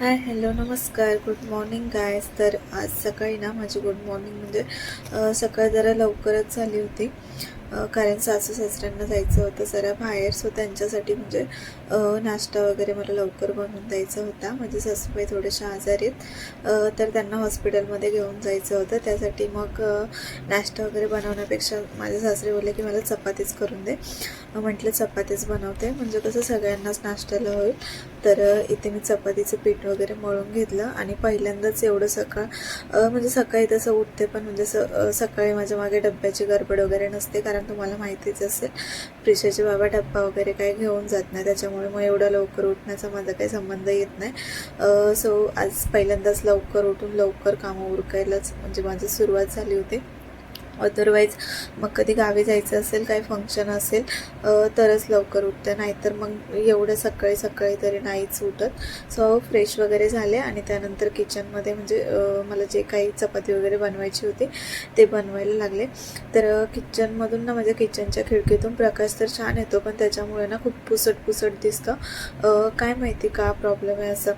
हाय hello नमस्कार. Good morning guys तर आज सकाळी ना माझी गुड मॉर्निंग म्हणजे सकाळ जरा लवकरच झाली होती. कारण सासू सासऱ्यांना जायचं होतं जरा बाहेर सो त्यांच्यासाठी म्हणजे नाश्ता वगैरे मला लवकर बनवून द्यायचा होता. माझे सासूबाई थोडेसे आजारी आहेत. तर त्यांना हॉस्पिटलमध्ये घेऊन जायचं होतं. त्यासाठी मग नाश्ता वगैरे बनवण्यापेक्षा माझे सासरे बोलले की मला चपातीच करून दे. म्हटलं चपातीच बनवते. म्हणजे कसं सगळ्यांनाच नाश्त्याला होईल. तर इथे मी चपातीचं पीठ वगैरे मळून घेतलं आणि पहिल्यांदाच एवढं सकाळ म्हणजे सकाळी तसं उठते पण म्हणजे स सकाळी माझ्या मागे डब्याची गडबड वगैरे नसते. कारण तुम्हाला माहितीच असेल प्रिशाचे बाबा डब्बा वगैरे काही घेऊन जात नाही. त्याच्यामुळे मग एवढं लवकर उठण्याचा माझा काही संबंध येत नाही. सो आज पहिल्यांदाच लवकर उठून लवकर कामं उरकायलाच म्हणजे माझी सुरुवात झाली होती. अदरवाईज मग कधी गावी जायचं असेल काही फंक्शन असेल तरच लवकर उठते. नाहीतर मग एवढं सकाळी सकाळी तरी नाहीच उठत. सो फ्रेश वगैरे झाले आणि त्यानंतर किचनमध्ये म्हणजे मला जे काही चपाती वगैरे बनवायची होती ते बनवायला लागले. तर किचनमधून ना माझ्या किचनच्या खिडकीतून प्रकाश तर छान येतो पण त्याच्यामुळे ना खूप पुसट पुसट दिसतं काय माहिती का प्रॉब्लेम आहे असं.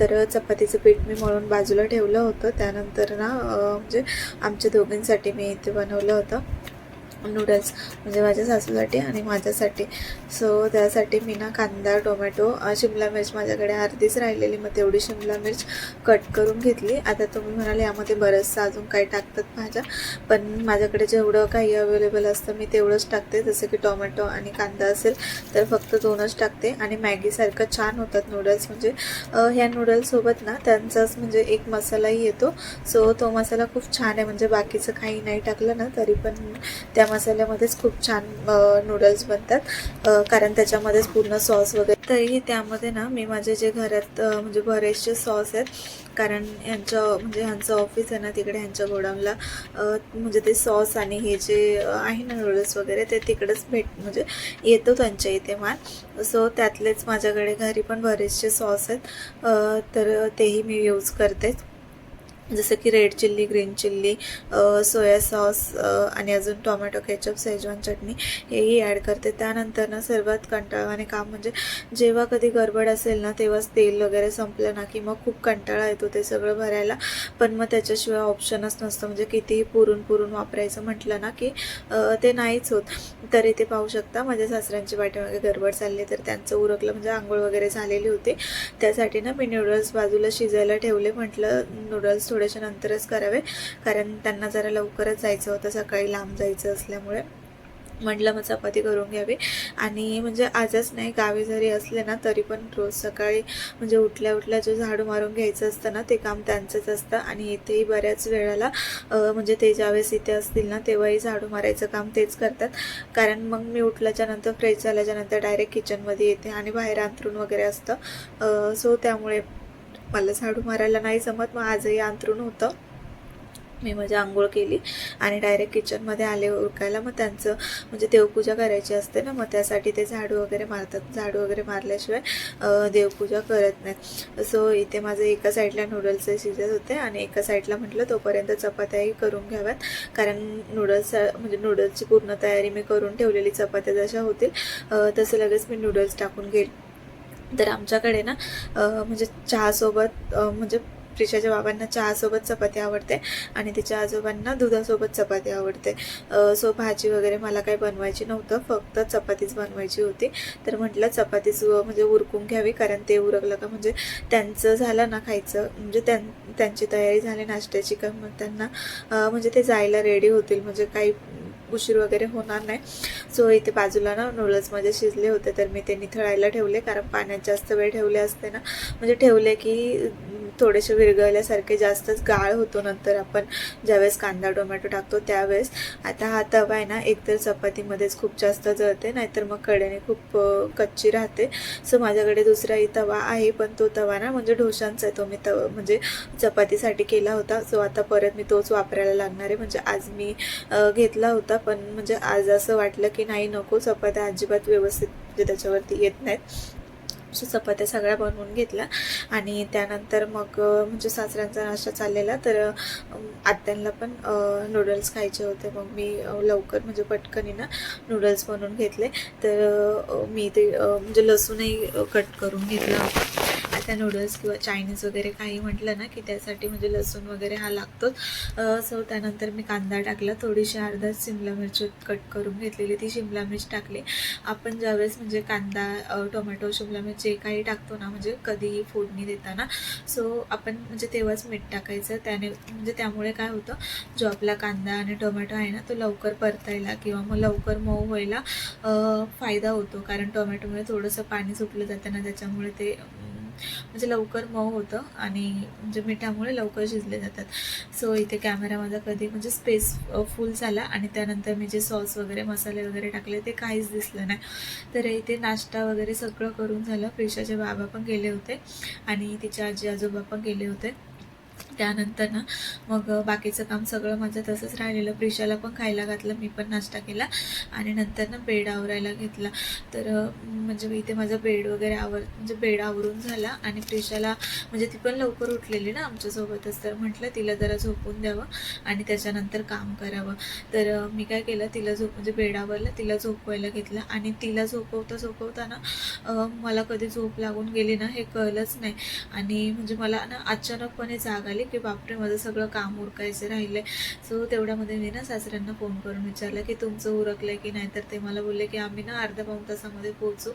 तर चपातीचं पीठ मी मळून बाजूला ठेवलं होतं. त्यानंतर ना म्हणजे आमच्या दोघींसाठी मी इथे बनवलं होतं. नूडल्स म्हणजे माझ्या सासूसाठी आणि माझ्यासाठी. सो त्यासाठी मी ना कांदा टोमॅटो शिमला मिर्च माझ्याकडे अर्धीच राहिलेली. मग तेवढी शिमला मिर्च कट करून घेतली. आता तुम्ही म्हणाल यामध्ये बरंचसं अजून काही टाकतात भाज्या. पण माझ्याकडे जेवढं काही अवेलेबल असतं मी तेवढंच टाकते. जसं की टोमॅटो आणि कांदा असेल तर फक्त दोनच टाकते. आणि मॅगीसारखं छान होतात नूडल्स म्हणजे ह्या नूडल्ससोबत ना त्यांचाच म्हणजे एक मसालाही येतो. सो तो मसाला खूप छान आहे. म्हणजे बाकीचं काही नाही टाकलं ना तरी पण त्या मसाल्यामध्येच खूप छान नूडल्स बनतात. कारण त्याच्यामध्येच पूर्ण सॉस वगैरे. तरीही त्यामध्ये ना मी माझे जे घरात म्हणजे बरेचसे सॉस आहेत कारण यांच्या म्हणजे ह्यांचं ऑफिस आहे ना तिकडे ह्यांच्या गोडाऊनला म्हणजे ते सॉस आणि हे जे आहे ना नूडल्स वगैरे ते तिकडेच भेट म्हणजे येतो त्यांच्या इथे माल सो त्यातलेच माझ्याकडे घरी पण बरेचसे सॉस आहेत. तर तेही मी यूज करते जसं की red chilli green chilli soya sauce आणि अजून टोमॅटो केचप सेजवान चटणी हेही ॲड करते. त्यानंतर ना सर्वात कंटाळवाने काम म्हणजे जेव्हा कधी गडबड असेल ना तेव्हाच तेल वगैरे संपलं ना की मग खूप कंटाळा येतो ते सगळं भरायला. पण मग त्याच्याशिवाय ऑप्शनच नसतं. म्हणजे कितीही पुरून पुरून वापरायचं म्हटलं ना की ते नाहीच होत. तर इथे पाहू शकता. माझ्या सासऱ्यांची पाठीमागे गडबड चालली तर त्यांचं उरकलं म्हणजे आंघोळ वगैरे झालेली होती. त्यासाठी ना मी नूडल्स बाजूला शिजायला ठेवले म्हटलं. नूडल्स थोड्याशा नंतरच करावे. कारण त्यांना जरा लवकरच जायचं होतं. सकाळी लांब जायचं असल्यामुळे म्हटलं मग चपाती करून घ्यावी. आणि म्हणजे आजच नाही गावी जरी असले ना तरी पण रोज सकाळी म्हणजे उठल्या उठल्या जो झाडू मारून घ्यायचं असतं ना ते काम त्यांचंच असतं. आणि इथेही बऱ्याच वेळेला म्हणजे ते ज्यावेळेस इथे असतील ना तेव्हाही झाडू मारायचं काम तेच करतात. कारण मग मी उठल्याच्या नंतर फ्रेश झाल्याच्यानंतर डायरेक्ट किचनमध्ये येते आणि बाहेर अंथरून वगैरे असतं. सो त्यामुळे मला झाडू मारायला नाही जमत मग आजही अंथरूण होतं. मी माझी आंघोळ केली आणि डायरेक्ट किचनमध्ये आले उरकायला. मग त्यांचं म्हणजे देवपूजा करायची असते ना मग त्यासाठी ते झाडू वगैरे मारतात. झाडू वगैरे मारल्याशिवाय देवपूजा करत नाही सो इथे माझं एका साईडला नूडल्सचे शिजत होते आणि एका साईडला म्हटलं तोपर्यंत चपात्याही करून घ्याव्यात. कारण नूडल्स म्हणजे नूडल्सची पूर्ण तयारी मी करून ठेवलेली चपात्या जशा होतील तसं लगेच मी नूडल्स टाकून घेईल. तर आमच्याकडे ना म्हणजे चहासोबत म्हणजे प्रिशाच्या बाबांना चहासोबत चपाती आवडते आणि तिच्या आजोबांना दुधासोबत चपाती आवडते. सो भाजी वगैरे मला काही बनवायची नव्हतं फक्त चपातीच बनवायची होती. तर म्हटलं चपातीच म्हणजे उरकून घ्यावी कारण ते उरकलं का म्हणजे त्यांचं झालं ना खायचं म्हणजे त्यां त्यांची तयारी झाली नाश्त्याची का मग त्यांना म्हणजे ते जायला रेडी होतील म्हणजे काही उशीर वगैरे होणार नाही. सो इथे बाजूला ना नूडल्स माझे शिजले होते तर मी ते निथळायला ठेवले कारण पाण्यात जास्त वेळ ठेवले असते ना. म्हणजे ठेवले की थोडेसे विरघळल्यासारखे जास्तच गाळ होतो नंतर आपण ज्यावेळेस कांदा टोमॅटो टाकतो त्यावेळेस. आता हा तवा आहे ना एकतर चपातीमध्येच खूप जास्त जळते नाहीतर मग कडेने खूप कच्ची राहते. सो माझ्याकडे दुसराही तवा आहे पण तो तवा ना म्हणजे ढोशांचा आहे. तो मी तवा म्हणजे चपातीसाठी केला होता. सो आता परत मी तोच वापरायला लागणार आहे. म्हणजे आज मी घेतला होता. पण म्हणजे आज असं वाटलं की नाही नको चपात्या अजिबात व्यवस्थित म्हणजे त्याच्यावरती येत नाहीत. सो चपात्या सगळ्या बनवून घेतल्या आणि त्यानंतर मग म्हणजे सासऱ्यांचा नाश्ता चाललेला. तर आत्यांना पण नूडल्स खायचे होते. मग मी लवकर म्हणजे पटकनी ना नूडल्स बनवून घेतले. तर मी ते म्हणजे लसूणही कट करून घेतला. त्या नूडल्स किंवा चायनीज वगैरे काही म्हटलं ना की त्यासाठी म्हणजे लसूण वगैरे हा लागतोच सो त्यानंतर मी कांदा टाकला थोडीशी अर्धा शिमला मिरची कट करून घेतलेली ती शिमला मिरच टाकली. आपण ज्यावेळेस म्हणजे कांदा टोमॅटो शिमला मिरची जे काही टाकतो ना म्हणजे कधीही फोडणी देताना सो आपण म्हणजे तेव्हाच मीठ टाकायचं. त्याने म्हणजे त्यामुळे काय होतं जो आपला कांदा आणि टोमॅटो आहे ना तो लवकर परतायला किंवा मग लवकर मऊ व्हायला फायदा होतो. कारण टोमॅटोमुळे थोडंसं पाणी सुटलं जातं ना त्याच्यामुळे ते म्हणजे लवकर मऊ होतं आणि म्हणजे मिठामुळे लवकर शिजले जातात. सो इथे कॅमेरा माझा कधी म्हणजे स्पेस फुल झाला आणि त्यानंतर मी जे सॉस वगैरे मसाले वगैरे टाकले ते काहीच दिसलं नाही. तर इथे नाश्ता वगैरे सगळं करून झालं. प्रिशाचे बाबा पण गेले होते आणि तिचे आजी आजोबा पण गेले होते. त्यानंतर ना मग बाकीचं काम सगळं माझं तसंच राहिलेलं. प्रिशाला पण खायला घातलं मी पण नाश्ता केला आणि नंतर ना बेड आवरायला घेतला. तर म्हणजे मी इथे माझा बेड वगैरे आवर म्हणजे बेड आवरून झाला आणि प्रिशाला म्हणजे ती पण लवकर उठलेली ना आमच्यासोबतच. तर म्हटलं तिला जरा झोपून द्यावं आणि त्याच्यानंतर काम करावं. तर मी काय केलं तिला झोप म्हणजे बेड तिला झोपवायला घेतलं आणि तिला झोपवता झोपवताना मला कधी झोप लागून गेली ना हे कळलंच नाही. आणि म्हणजे मला ना अचानकपणे जाग आली की बापरे माझं सगळं काम उरकायचं राहिलं आहे सो तेवढ्यामध्ये मी ना सासऱ्यांना फोन करून विचारलं की तुमचं उरकलं की नाही? तर ते मला बोलले की आम्ही ना अर्धा पाऊण तासामध्ये पोहोचू.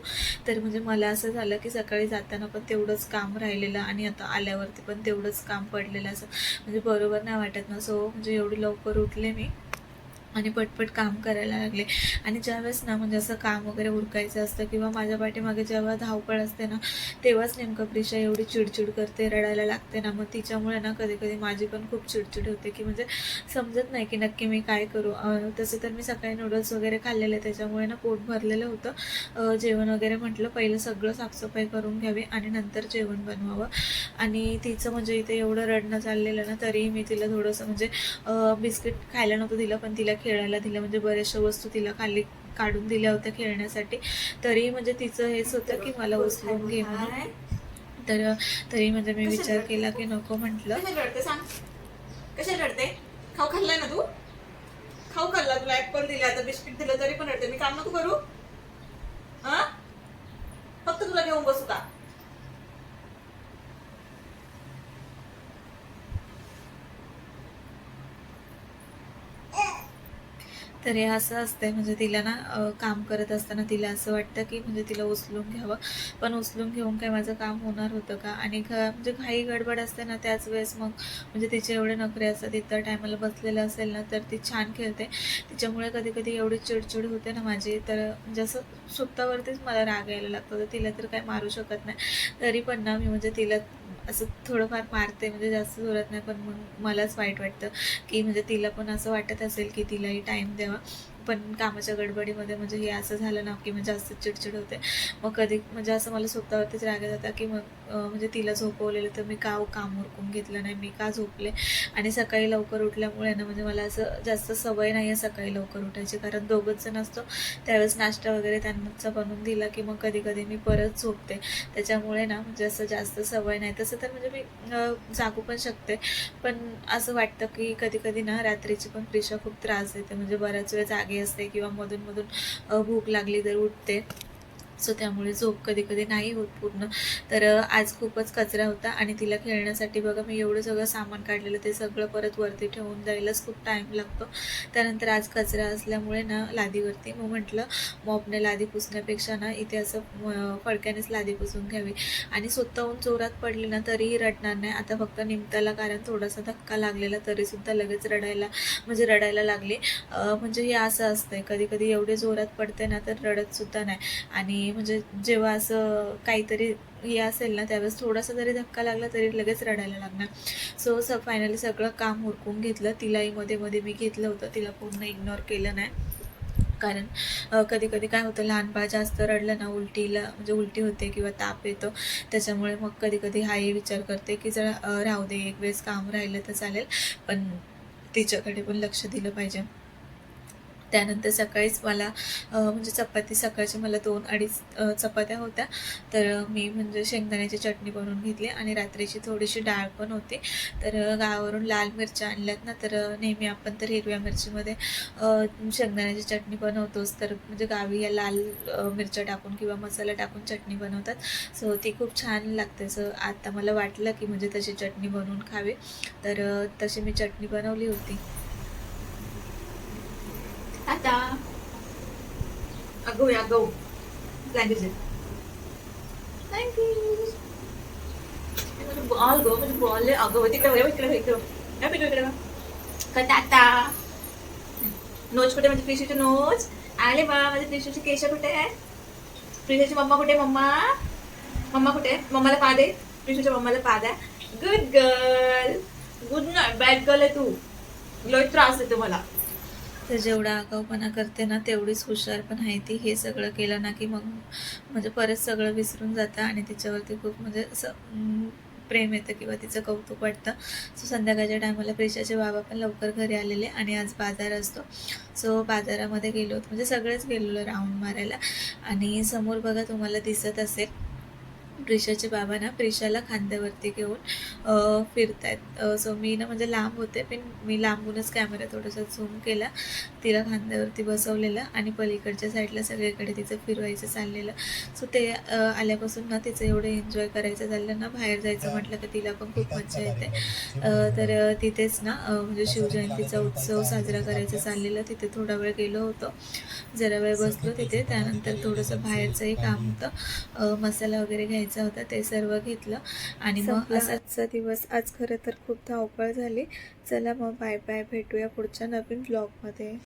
तर म्हणजे मला असं झालं की सकाळी जाताना पण तेवढंच काम राहिलेलं आणि आता आल्यावरती पण तेवढंच काम पडलेलं असं. म्हणजे बरोबर नाही वाटत ना. सो म्हणजे एवढी लवकर उठले मी. आणि पटपट काम करायला लागले. आणि ज्यावेळेस ना म्हणजे असं काम वगैरे उरकायचं असतं किंवा माझ्या पाठीमागे जेव्हा धावपळ असते ना तेव्हाच नेमकं प्रिशा एवढी चिडचिड करते रडायला लागते ना. मग तिच्यामुळे ना कधी कधी माझी पण खूप चिडचिड होते की म्हणजे समजत नाही की नक्की मी काय करू. तसं तर मी सकाळी नूडल्स वगैरे खाल्लेले त्याच्यामुळे ना पोट भरलेलं होतं. जेवण वगैरे म्हटलं पहिलं सगळं साफसफाई करून घ्यावी आणि नंतर जेवण बनवावं. आणि तिचं म्हणजे इथे एवढं रडणं चाललेलं ना तरीही मी तिला थोडंसं म्हणजे बिस्किट खायला नव्हतं दिलं पण तिला खेळायला दिलं म्हणजे बऱ्याचशा वस्तू तिला खाली काढून दिल्या होत्या खेळण्यासाठी. तरी म्हणजे तिचं हेच होतं की मला उचलून घे म्हणून. तर तरी म्हणजे मी विचार केला की नको म्हटलं. रडते कशाला रडते? खाऊ खाल्लाय ना तू? खाऊ खाल्ला तुला ऍपल दिले आता बिस्किट दिलं तरी पण रडते. मी काम नको करू. हा? फक्त तुला घेऊन बसू का? तर हे असं असतंय. म्हणजे तिला ना काम करत असताना तिला असं वाटतं की म्हणजे तिला उचलून घ्यावं. पण उचलून घेऊन काय माझं काम होणार होतं का? आणि घ म्हणजे घाई गडबड असते ना त्याच वेळेस मग म्हणजे तिचे एवढे नखरे असतात इतर टायमाला बसलेलं असेल ना तर ती छान खेळते. तिच्यामुळे कधी कधी एवढी चिडचिड होते ना माझी. तर म्हणजे असं स्वतःवरतीच मला राग यायला लागतो. तर तिला तर काय मारू शकत नाही. तरी पण ना मी म्हणजे तिला असं थोडंफार मारते म्हणजे जास्त जोरात नाही पण मग मलाच वाईट वाटतं की म्हणजे तिला पण असं वाटत असेल की तिलाही टाईम द्यावा. पण कामाच्या गडबडीमध्ये म्हणजे हे असं झालं ना की म्हणजे जास्त चिडचिड होते. मग कधी म्हणजे असं मला स्वतःवरतीच राग जाता की मग म्हणजे तिला झोपवलेलं तर मी का हो काम उरकून घेतलं नाही मी का झोपले? आणि सकाळी लवकर उठल्यामुळे ना म्हणजे मला असं जास्त सवय नाही आहे सकाळी लवकर उठायची. कारण दोघंच जण असतो त्यावेळेस नाश्ता वगैरे त्यांचा बनवून दिला की मग कधी कधी मी परत झोपते. त्याच्यामुळे ना म्हणजे असं जास्त सवय नाही. तसं तर म्हणजे मी जागू पण शकते. पण असं वाटतं की कधी कधी ना रात्रीची पण प्रिशा खूप त्रास देते. म्हणजे बऱ्याच वेळ जागी असते किंवा मधून मधून भूक लागली तर उठते. सो त्यामुळे झोप कधी कधी नाही होत पूर्ण. तर आज खूपच कचरा होता आणि तिला खेळण्यासाठी बघा मी एवढं सगळं सामान काढलेलं ते सगळं परत वरती ठेवून जायलाच खूप टाईम लागतो. त्यानंतर आज कचरा असल्यामुळे ना लादीवरती मग म्हटलं मॉपने लादी पुसण्यापेक्षा ना इथे असं फडक्यानेच लादी पुसून घ्यावी. आणि स्वतःहून जोरात पडली ना तरीही रडणार नाही. आता फक्त निमताला कारण थोडासा धक्का लागलेला तरीसुद्धा लगेच रडायला म्हणजे रडायला लागले. म्हणजे हे असं असतंय कधी कधी एवढे जोरात पडते ना तर रडतसुद्धा नाही. आणि म्हणजे जेव्हा असं काहीतरी हे असेल ना त्यावेळेस थोडासा जरी धक्का लागला तरी लगेच रडायला लागणार. सो स फायनली सगळं काम उरकून घेतलं. तिलाही मध्ये मध्ये मी घेतलं होतं. तिला पूर्ण इग्नोर केलं नाही. कारण कधी कधी काय होतं लहान बाळ जास्त रडलं ना उलटीला म्हणजे उलटी होते किंवा ताप येतो. त्याच्यामुळे मग कधी कधी हाही विचार करते की जरा राहू दे एक वेळेस काम राहिलं तर चालेल. पण तिच्याकडे पण लक्ष दिलं पाहिजे. त्यानंतर सकाळीच मला म्हणजे चपाती सकाळची मला दोन अडीच चपात्या होत्या. तर मी म्हणजे शेंगदाण्याची चटणी बनवून घेतली आणि रात्रीची थोडीशी डाळ पण होती. तर गावावरून लाल मिरच्या आणल्यात ना तर नेहमी आपण तर हिरव्या मिरचीमध्ये शेंगदाण्याची चटणी बनवतोच. तर म्हणजे गावी या लाल मिरच्या टाकून किंवा मसाला टाकून चटणी बनवतात. सो ती खूप छान लागते. सो आता मला वाटलं की म्हणजे तशी चटणी बनवून खावी. तर तशी मी चटणी बनवली होती. आता अगो या go language thank you ball go म्हणजे बॉल अगं तिकडे इकडे इकडे इकडे बघ. कटाटा नोच कुठे म्हणजे प्रिशूचे नोच आले बा माझे प्रिशूचे केश कुठे आहे प्रिशूची मम्मा कुठे आहे, मम्मा मम्मा कुठे आहे? मम्माला पा दे प्रिशूच्या मम्माला पा द्या good girl good night bad girl आहे तू लय त्रास देतो मला तर जेवढा आगाऊपणा करते ना तेवढीच हुशार पण आहे ती. हे सगळं केलं ना की मग म्हणजे परत सगळं विसरून जातं आणि तिच्यावरती खूप म्हणजे असं प्रेम येतं किंवा तिचं कौतुक वाटतं. सो संध्याकाळच्या टायमाला प्रेशाचे बाबा पण लवकर घरी आलेले आणि आज बाजार असतो. सो बाजारामध्ये गेलो होतो. म्हणजे सगळेच गेलेलो राऊंड मारायला. आणि समोर बघा तुम्हाला दिसत असेल प्रिशाचे बाबा ना प्रिशाला खांद्यावरती घेऊन फिरत फिरतायत. सो मी ना म्हणजे लांब होते पण मी लांबूनच कॅमेरा थोडासा झूम केला. तिला खांद्यावरती बसवलेलं आणि पलीकडच्या साईडला सगळीकडे तिचं फिरवायचं चाललेलं. सो ते आल्यापासून ना तिचं एवढं एन्जॉय करायचं झालं ना बाहेर जायचं म्हटलं तर तिला पण खूप मजा येते. तर तिथेच ना म्हणजे शिवजयंतीचा उत्सव साजरा करायचा चाललेला. तिथे थोडा वेळ गेलो होतो. जरा वेळ बसलो तिथे. त्यानंतर थोडंसं बाहेरचंही काम होतं. मसाला वगैरे घ्यायचा होता ते सर्व घेतलं. आणि मग आजचा दिवस. आज खरं तर खूप धावपळ झाली. चला मग बाय बाय. भेटूया पुढच्या नवीन ब्लॉगमध्ये